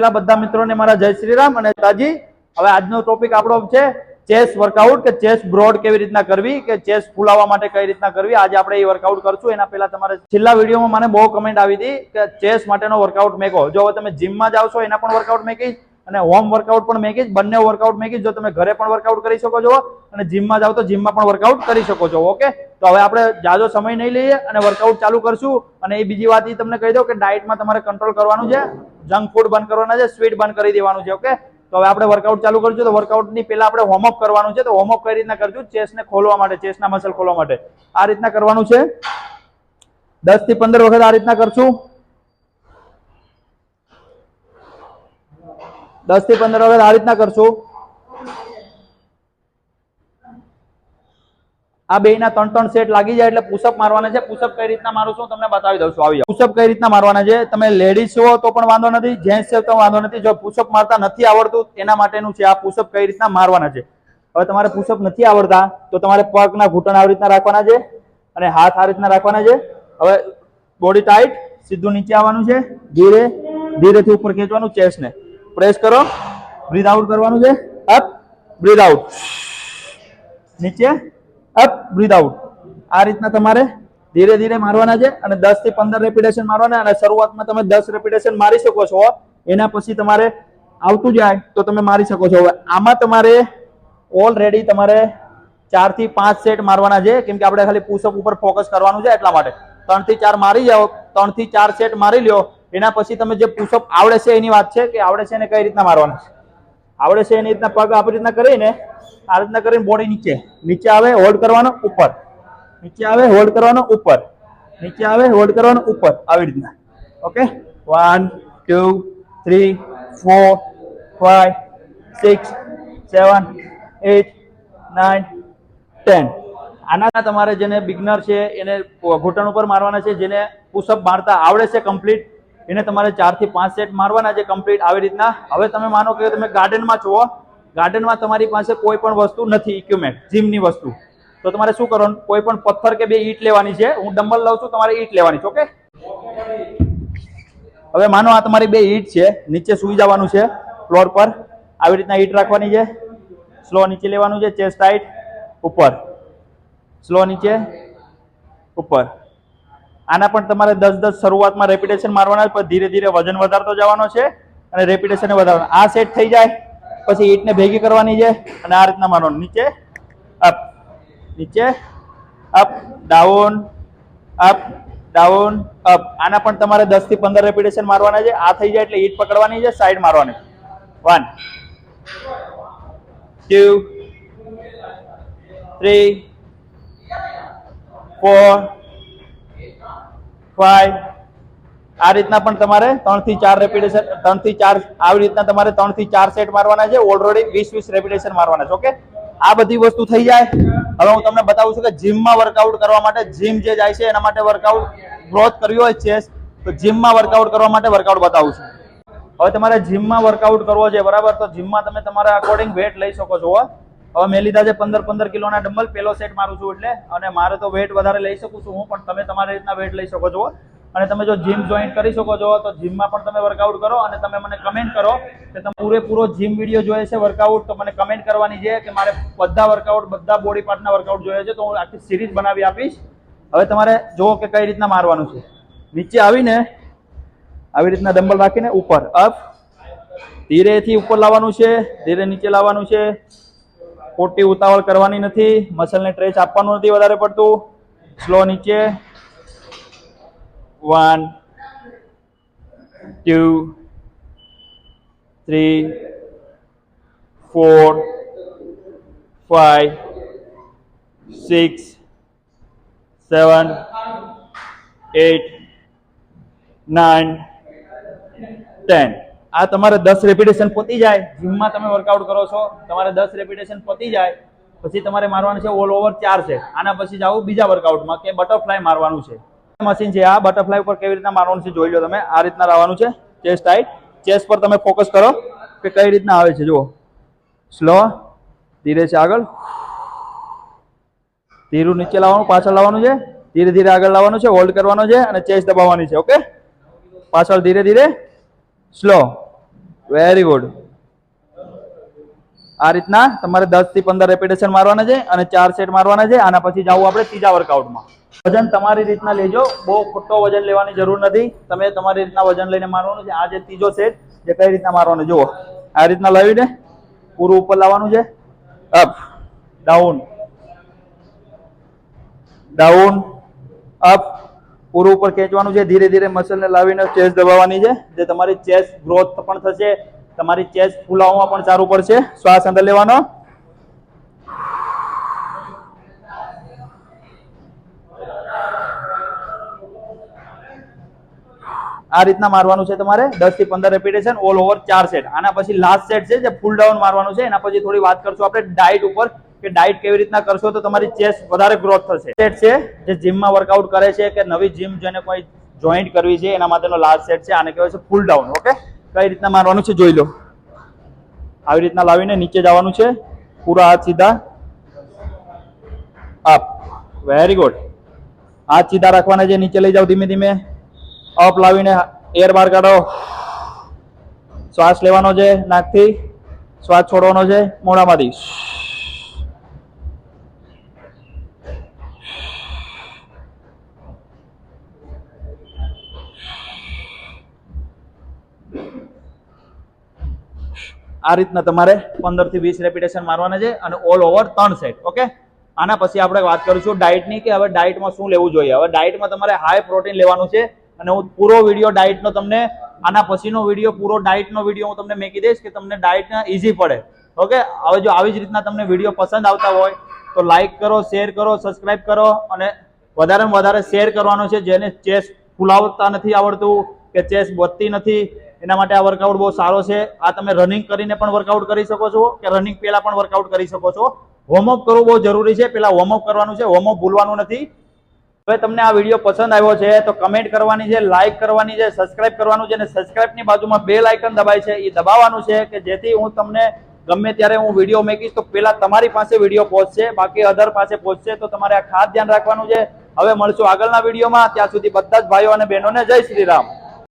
પેલા બધા મિત્રોને મારા જય શ્રી રામ અને તાજી હવે આજનો ટોપિક આપણો છે ચેસ વર્કઆઉટ કે ચેસ બ્રોડ કેવી રીતના કરવી કે ચેસ ફૂલાવવા માટે કઈ રીતના કરવી? આજે આપણે એ વર્કઆઉટ કરશું. એના પહેલા તમારે છેલ્લા વિડીયોમાં મને બહુ કમેન્ટ આવી હતી કે ચેસ માટેનો વર્કઆઉટ મેકો જો હવે તમે જીમમાં જાવ છો, એના પણ વર્કઆઉટ મેકીશ અને હોમ વર્કઆઉટ પણ મેકીશ બંને વર્કઆઉટ મેકીશ જો તમે ઘરે પણ વર્કઆઉટ કરી શકો છો અને જીમમાં જાઓ તો જીમમાં પણ વર્કઆઉટ કરી શકો છો ઓકે તો હવે આપણે જાજો સમય નહીં લઈએ અને વર્કઆઉટ ચાલુ કરશું. અને એ બીજી વાત એ તમને કહી દઉં કે ડાયટમાં તમારે કંટ્રોલ કરવાનું છે જંક ફૂડ બંધ કરવાના છે સ્વીટ બંધ કરી દેવાનું છે ઓકે તો હવે આપણે વર્કઆઉટ ચાલુ કરશું, તો વર્કઆઉટની પહેલા આપણે વોર્મઅપ કરવાનું છે, તો વોર્મઅપ કઈ રીતના કરશું? ચેસ્ટને ખોલવા માટે ચેસ્ટના મસલ ખોલવા માટે. આ રીતના કરવાનું છે. દસથી પંદર વખત આ રીતના કરશું. દસથી પંદર વખત આ રીતના કરશું. આ બે ના ત્રણ ત્રણ સેટ લાગી જાય એટલે પુષપ મારવાના છે. પુષપ કઈ રીતના મારું છું તમને બતાવી દઉં છું. આવી પુશઅપ કઈ રીતના મારવાના છે? તમે લેડીઝ છો તો પણ વાંધો નથી. જેન્ટ્સ છો તો વાંધો નથી. જો પુષપ મારતા નથી આવડતું એના માટેનું છે આ પુષપ કઈ રીતના મારવાના છે? હવે તમારે પુષપ નથી આવડતા, તો તમારે પગના ઘૂંટણ આવી રીતના રાખવાના છે અને હાથ આ રીતના રાખવાના છે. હવે બોડી ટાઈટ સીધું નીચે આવવાનું છે. ધીરે, ધીરેથી ઉપર ખેંચવાનું ચેસ્ટને પ્રેસ કરો. બ્રીથ આઉટ કરવાનું છે. અપ બ્રીથ આઉટ નીચે. અપ બ્રીથ આઉટ આ રીતના તમારે ધીરે ધીરે મારવાના છે અને દસથી પંદર રેપિટેશન મારવાના અને શરૂઆતમાં તમે દસ રેપિટેશન મારી શકો છો. એના પછી તમારે આવતું જાય તો તમે મારી શકો છો. હવે આમાં તમારે ઓલરેડી તમારે ચારથી પાંચ સેટ મારવાના છે. કેમ કે આપણે ખાલી પુશઅપ ઉપર ફોકસ કરવાનું છે એટલા માટે. ત્રણથી ચાર મારી જાઓ, ત્રણથી ચાર સેટ મારી લ્યો. એના પછી તમે જે પુશઅપ આવડે છે એની વાત છે કે આવડે છે એને કઈ રીતના મારવાના છે? આવડે છે એની રીતના પગ આપણી રીતના કરીને આ રીતના કરીને બોડી નીચે નીચે આવે હોલ્ડ કરવાનો ઉપર. નીચે આવે હોલ્ડ કરવાનો ઉપર. નીચે આવે હોલ્ડ કરવાનો ઉપર. આવી રીતના. Okay one two three four five six seven eight nine ten આના તમારે જેને બિગનર છે એને ઘૂંટણ ઉપર મારવાના છે, જેને પુશઅપ મારતા આવડે છે કમ્પ્લીટ એને તમારે ચારથી પાંચ સેટ મારવાના છે કમ્પ્લીટ આવી રીતના. હવે તમે માનો કે તમે ગાર્ડનમાં છો ગાર્ડનમાં તમારી પાસે કોઈ પણ વસ્તુ નથી ઇક્વિપમેન્ટ જીમની વસ્તુ. તો તમારે શું કરવાનું? કોઈ પણ પથ્થર કે બે ઈટ લેવાની છે. હું ડમ્બલ લઉં છું, તમારે ઈટ લેવાની છે ઓકે હવે માનો આ તમારી બે ઈટ છે, નીચે સુઈ જવાનું છે ફ્લોર પર. આવી રીતના ઈટ રાખવાની છે. સ્લો નીચે લેવાનું છે ચેસ્ટ હાઈટ ઉપર. સ્લો નીચે, ઉપર. આના પણ તમારે દસ દસ શરૂઆતમાં રેપિટેશન મારવાના પણ ધીરે ધીરે વજન વધારતો જવાનો છે અને રેપિટેશન વધારવાનું. આ સેટ થઈ જાય, પછી ઈટને ભેગી કરવાની છે અને આ રીતના મારવાનું. નીચે અપ નીચે up down up down up આના પણ તમારે દસથી પંદર રેપિટેશન મારવાના છે. આ થઈ જાય એટલે ઈટ પકડવાની છે સાઈડ મારવાની. One two three four five આ રીતના પણ તમારે ત્રણથી ચાર રેપિટેશન ત્રણથી ચાર, આવી રીતના તમારે ત્રણથી ચાર સેટ મારવાના છે. ઓલરેડી વીસ વીસ રેપિડેશન મારવાના છે ઓકે આ બધી વસ્તુ થઈ જાય. હવે હું તમને બતાવું છું કે જીમમાં વર્કઆઉટ કરવા માટે જીમ જે જાય છે, એના માટે વર્કઆઉટ ગ્રોથ કર્યો હોય ચેસ તો જીમમાં વર્કઆઉટ કરવા માટે વર્કઆઉટ બતાવું છું. હવે તમારે જીમમાં વર્કઆઉટ કરવો છે, બરાબર? તો જીમમાં તમે તમારા અકોર્ડિંગ વેટ લઈ શકો છો. હવે મેં લીધા છે પંદર પંદર કિલોના ડમ્બલ, પેલો સેટ મારું છું એટલે. અને મારે તો વેટ વધારે લઈ શકું છું હું, પણ તમે તમારી રીતના વેટ લઈ શકો છો. અને તમે જો જીમ જોઈન કરી શકો છો, તો જીમમાં પણ તમે વર્કઆઉટ કરો અને તમે મને કમેન્ટ કરો કે તમે પૂરેપૂરો જીમ વીડિયો જોઈએ છે વર્કઆઉટ તો મને કમેન્ટ કરવાની છે કે મારે બધા વર્કઆઉટ બધા બોડી પાર્ટના વર્કઆઉટ જોઈએ છે, તો હું આખી સિરીઝ બનાવી આપીશ. હવે તમારે જુઓ કે કઈ રીતના મારવાનું છે. નીચે આવીને આવી રીતના ડમ્બલ રાખીને ઉપર અપ ધીરેથી ઉપર લાવવાનું છે, ધીરે નીચે લાવવાનું છે. ખોટી ઉતાવળ કરવાની નથી, મસલને ટ્રેચ આપવાનું નથી વધારે પડતું. સ્લો નીચે. One two three four five six seven eight nine ten આ તમારે દસ રેપિટેશન પતી જાય. જીમમાં તમે વર્કઆઉટ કરો છો, તમારે દસ રેપિટેશન પતી જાય. પછી તમારે મારવાનું છે ઓલ ઓવર ચાર છે આના પછી જાઓ બીજા વર્કઆઉટમાં કે બટરફ્લાય મારવાનું છે. મશીન છે, આ બટરફ્લાય ઉપર કેવી રીતના મારવાનું છે જોઈ લો તમે. આ રીતના લાવવાનું છે ચેસ્ટ ટાઈટ ચેસ્ટ પર તમે ફોકસ કરો કે કઈ રીતના આવે છે, જુઓ. સ્લો ધીરે છે આગળ. ધીરું નીચે લાવવાનું, પાછળ લાવવાનું છે. ધીરે ધીરે આગળ લાવવાનું છે હોલ્ડ કરવાનો છે અને ચેસ્ટ દબાવવાની છે ઓકે પાછળ ધીરે ધીરે સ્લો વેરી ગુડ આ રીતના તમારે દસથી પંદર રેપિટેશન મારવાના છે અને ચાર સેટ મારવાના છે. આના પછી જવું આપણે ત્રીજા વર્કઆઉટમાં વજન તમારી રીતના લેજો. બહુ ખોટો વજન લેવાની જરૂર નથી. તમે તમારી રીતના વજન લઈને મારવાનું છે. આ જે ત્રીજો સેટ જે કઈ રીતના મારવાનો જુઓ. આ રીતના લાવીને પૂરું ઉપર લાવવાનું છે. અપ ડાઉન ડાઉન અપ પૂરું ઉપર ખેંચવાનું છે, ધીરે ધીરે મસલને લાવીને ચેસ્ટ દબાવવાની છે. જે તમારી ચેસ્ટ ગ્રોથ પણ થશે, તમારી ચેસ્ટ ફૂલાવવામાં પણ સારું પડશે. શ્વાસ અંદર લેવાનો. આ રીતના મારવાનું છે તમારે, દસથી પંદર રેપિટેશન ઓલ ઓવર ચાર સેટ આના પછી લાસ્ટ સેટ છે, જે ફૂલ ડાઉન મારવાનું છે. એના પછી થોડી વાત કરશું આપણે ડાયટ ઉપર. કે ડાઇટ કેવી રીતના કરશો તો તમારી ચેસ્ટ વધારે ગ્રોથ થશે. સેટ છે, જે જીમમાં વર્કઆઉટ કરે છે કે નવી જીમ જેને કોઈ જોઈન્ટ કરવી છે, એના માટેનો લાસ્ટ સેટ છે, આને કહેવાય છે ફૂલ ડાઉન ઓકે કઈ રીતના મારવાનું છે જોઈ લો. આવી રીતના લાવીને નીચે જવાનું છે. પૂરા હાથ સીધા અપ વેરી ગુડ હાથ સીધા રાખવાના છે, નીચે લઈ જાઓ ધીમે ધીમે. અપ લાવીને એર બહાર કાઢો. શ્વાસ લેવાનો છે, નાકથી. શ્વાસ છોડવાનો છે, મોઢામાંથી. આ રીતના તમારે પંદરથી વીસ રેપિટેશન મારવાના છે અને ઓલ ઓવર ત્રણ સેટ ઓકે આના પછી આપણે વાત કરીશું ડાયટની કે હવે ડાયટમાં શું લેવું જોઈએ? હવે ડાયટમાં તમારે હાઈ પ્રોટીન લેવાનું છે અને હું પૂરો વીડિયો ડાયટનો તમને, આના પછીનો વીડિયો પૂરો ડાયટનો વીડિયો હું તમને મેકી દઈશ કે તમને ડાયટના ઇઝી પડે ઓકે હવે જો આવી જ રીતના તમને વીડિયો પસંદ આવતા હોય, તો લાઈક કરો શેર કરો સબસ્ક્રાઇબ કરો અને વધારેમાં વધારે શેર કરવાનો છે જેને ચેસ ફૂલાવતા નથી આવડતું, કે ચેસ વધતી નથી એના માટે આ વર્કઆઉટ બહુ સારો છે. આ તમે રનિંગ કરીને પણ વર્કઆઉટ કરી શકો છો, કે રનિંગ પહેલા પણ વર્કઆઉટ કરી શકો છો. વોર્મઅપ કરવું બહુ જરૂરી છે. પેલા વોર્મઅપ કરવાનું છે વોર્મઅપ ભૂલવાનું નથી. હવે તમને આ વીડિયો પસંદ આવ્યો છે, તો કમેન્ટ કરવાની છે લાઈક કરવાની છે સબસ્ક્રાઇબ કરવાનું છે, અને સબસ્ક્રાઇબની બાજુમાં બે લાઇકન દબાય છે, એ દબાવવાનું છે, કે જેથી હું તમને ગમે ત્યારે હું વીડિયો મેકીશ, તો પેલા તમારી પાસે વીડિયો પહોંચશે, બાકી અધર પાસે પહોંચશે, તો તમારે આ ખાસ ધ્યાન રાખવાનું છે. હવે મળશું આગળના વિડીયોમાં ત્યાં સુધી બધા જ ભાઈઓ અને બહેનોને જય શ્રી રામ.